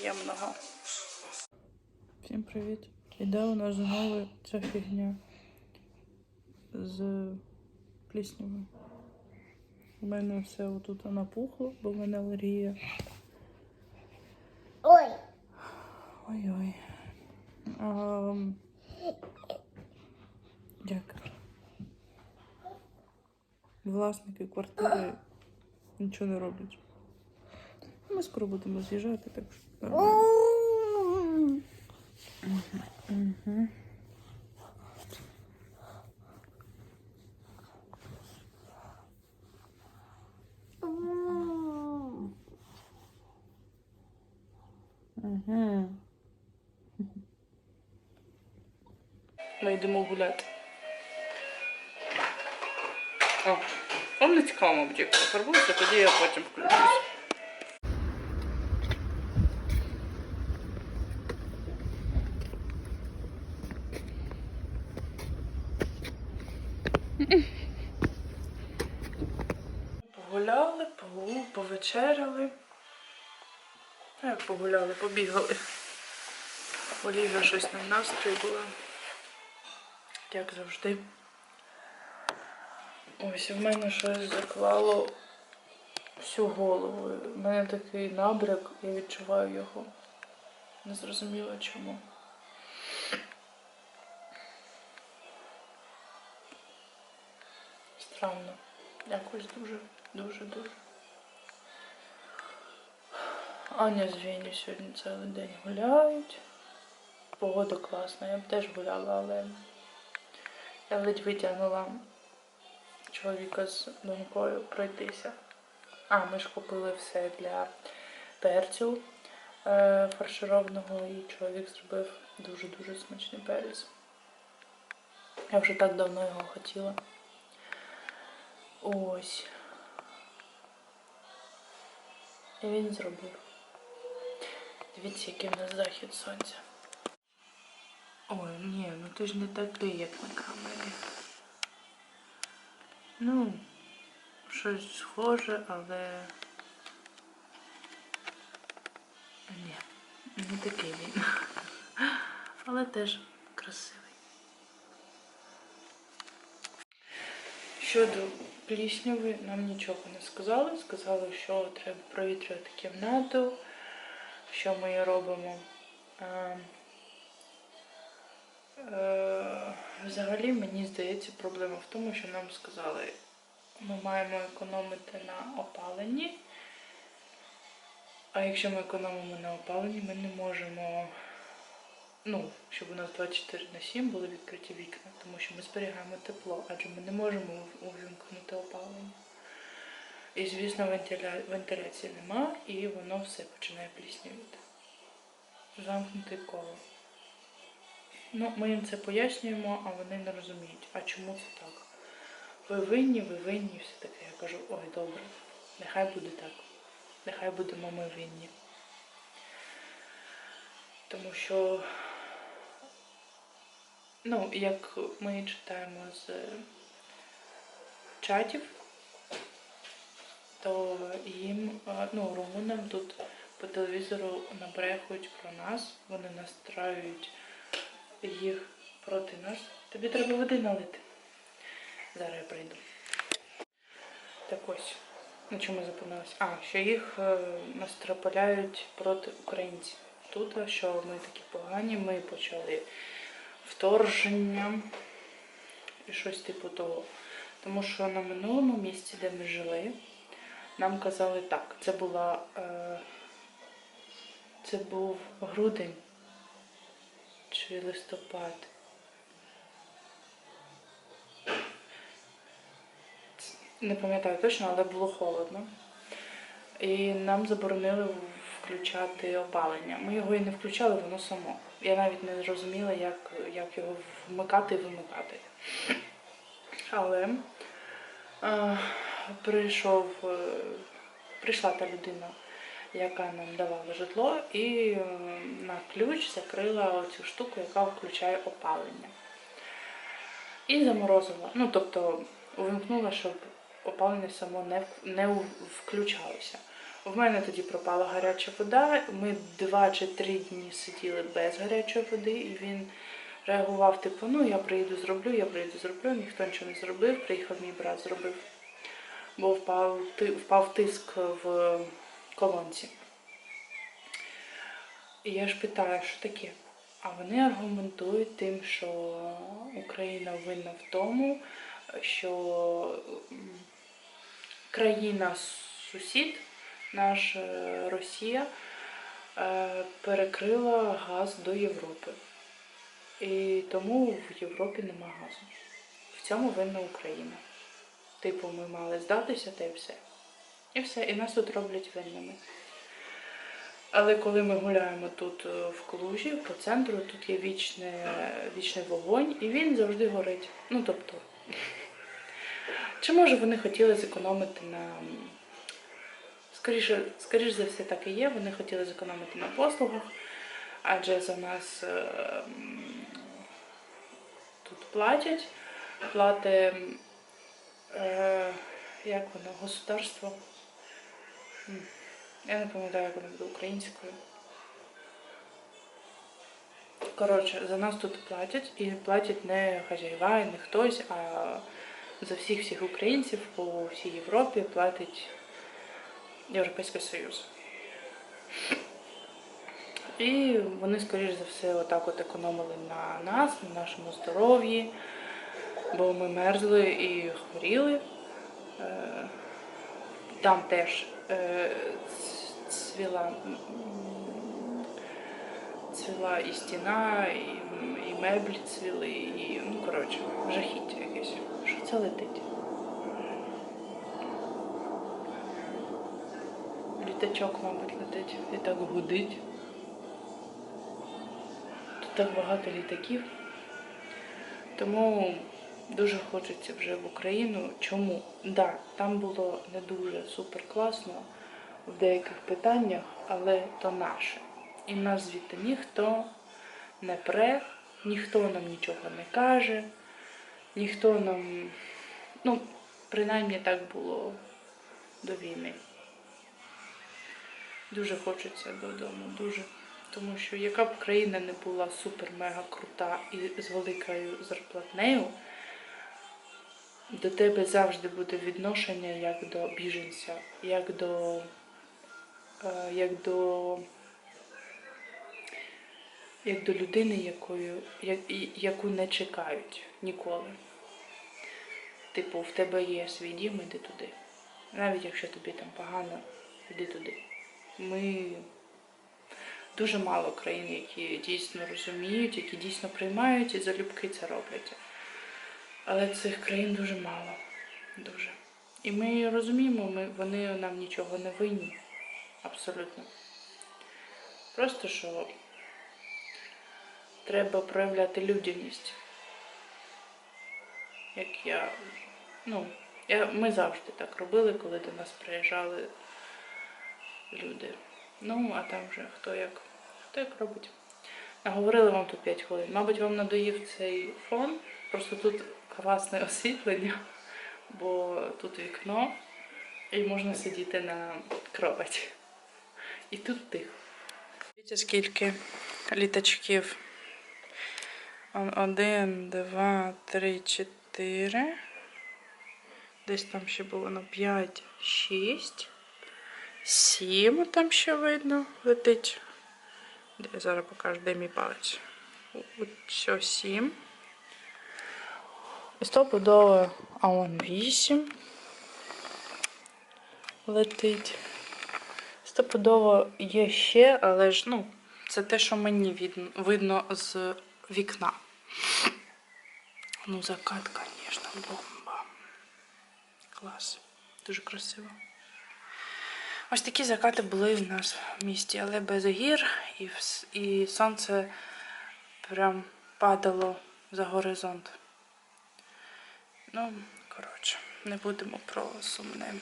приємного. Всім привіт. Іде у нас знову ця фігня з пліснявою. У мене все отут напухло, бо в мене алергія. Ой, Ой-ой. А, як? Власники квартири нічого не роблять. Ми скоро будемо з'їжджати, так що. нормально. Ми йдемо гуляти. О, вам не цікаво, як пофарбується, тоді я потім включусь. Погуляли, повечеряли. Ну, погуляли, побігали. Олівія щось на настрої була. Як завжди. Ось в мене щось заклало всю голову. У мене такий набряк, я відчуваю його. Не зрозуміла чому. Странно. Якось дуже, дуже, дуже. Аня з Вені сьогодні цілий день гуляють. Погода класна, я б теж гуляла, але я ледь витягнула чоловіка з донькою пройтися. А, ми ж купили все для перцю е, фаршированого, і чоловік зробив дуже-дуже смачний перець. Я вже так давно його хотіла. Ось. І він зробив. Дивіться, який в нас захід сонця. Ой, ні, ну ти ж не такий, як на камері. Ну, щось схоже, але. Ні, не такий він. Але теж красивий. Щодо плісняви нам нічого не сказали. Сказали, що треба провітрювати кімнату, що ми її робимо. Е, Взагалі, мені здається, проблема в тому, що нам сказали, ми маємо економити на опаленні. А якщо ми економимо на опаленні, ми не можемо, ну, щоб у нас 24 на 7 були відкриті вікна, тому що ми зберігаємо тепло, адже ми не можемо увімкнути опалення. І, звісно, вентиля... вентиляції нема, і воно все починає пліснявіти. Замкнути коло. Ну, ми їм це пояснюємо, а вони не розуміють. А чому це так? Ви винні, ви винні, і все таке. Я кажу, ой, добре, нехай буде так. Нехай будемо ми винні. Тому що, ну, як ми читаємо з чатів, то їм, е, ну, румунам тут по телевізору набрехують про нас, вони настраюють їх проти нас. Тобі треба води налити. Зараз я прийду. Так ось, на чому зупинилась? А, що їх е, настропаляють проти українців. Тут, що ми такі погані, ми почали вторження і щось типу того. Тому що на минулому місці, де ми жили, нам казали так, це була. Е, це був грудень чи листопад. Не пам'ятаю точно, але було холодно. І нам заборонили включати опалення. Ми його і не включали, воно само. Я навіть не зрозуміла, як, як його вмикати і вимикати. Але е, прийшов, е, прийшла та людина, яка нам давала житло, і е, на ключ закрила цю штуку, яка включає опалення. І заморозила. Ну, тобто увімкнула, щоб опалення само не, не включалося. В мене тоді пропала гаряча вода. Ми два чи три дні сиділи без гарячої води, і він реагував, типу, ну я приїду, зроблю, я приїду, зроблю. Ніхто нічого не зробив. Приїхав мій брат, зробив, бо впав, впав тиск в колонці. І я ж питаю, що таке? А вони аргументують тим, що Україна винна в тому, що країна сусід, наш е, Росія, е, перекрила газ до Європи. І тому в Європі нема газу. В цьому винна Україна. Типу, ми мали здатися та й все. І все. І нас тут роблять винними. Але коли ми гуляємо тут е, в Клужі, по центру, тут є вічний, вічний вогонь, і він завжди горить. Ну тобто, чи може вони хотіли зекономити на. Скоріше, скоріше за все, так і є. Вони хотіли зекономити на послугах, адже за нас е, тут платять. Плати, е, як воно, государство. Я не пам'ятаю, як воно буде українською. Коротше, за нас тут платять, і платять не хазяїва, не хтось, а за всіх всіх українців по всій Європі платить Європейський Союз. І вони, скоріш за все, отак от економили на нас, на нашому здоров'ї, бо ми мерзли і хворіли. Е, Там теж е, цвіла, цвіла і стіна, і, і меблі цвіли, і, ну, коротше, жахіття якесь. Що це летить? Літачок, мабуть, летить і так гудить. Тут так багато літаків. Тому дуже хочеться вже в Україну. Чому? Да, там було не дуже супер класно в деяких питаннях, але то наше. І нас звідти ніхто не пре, ніхто нам нічого не каже, ніхто нам, ну, принаймні так було до війни. Дуже хочеться додому, дуже. Тому що яка б країна не була супер-мега крута і з великою зарплатнею, до тебе завжди буде відношення як до біженця, як до, е, як до, як до людини, якою, як, яку не чекають ніколи. Типу, в тебе є свій дім, іди туди. Навіть якщо тобі там погано, іди туди. Ми дуже мало країн, які дійсно розуміють, які дійсно приймають і залюбки це роблять. Але цих країн дуже мало. Дуже. І ми розуміємо, ми, вони нам нічого не винні. Абсолютно. Просто що треба проявляти людяність. Як я. Ну, я, ми завжди так робили, коли до нас приїжджали люди. Ну, а там вже хто як, хто як робить. Наговорили вам тут 5 хвилин. Мабуть, вам надоїв цей фон. Просто тут класне освітлення, бо тут вікно і можна сидіти на кроваті. І тут тихо. Дивіться, скільки літачків. Один, два, три, чотири. Десь там ще було на п'ять, шість. Сім там ще видно летить. Де я зараз покажу, де мій палець. Все, сім. І Стопудово, а он вісім летить. Стопудово є ще, але ж, ну, це те, що мені видно, видно з вікна. Ну, закат, звісно, бомба. Клас. Дуже красиво. Ось такі закати були в нас в місті, але без гір, і, і сонце прям падало за горизонт. Ну, коротше, не будемо про сумне.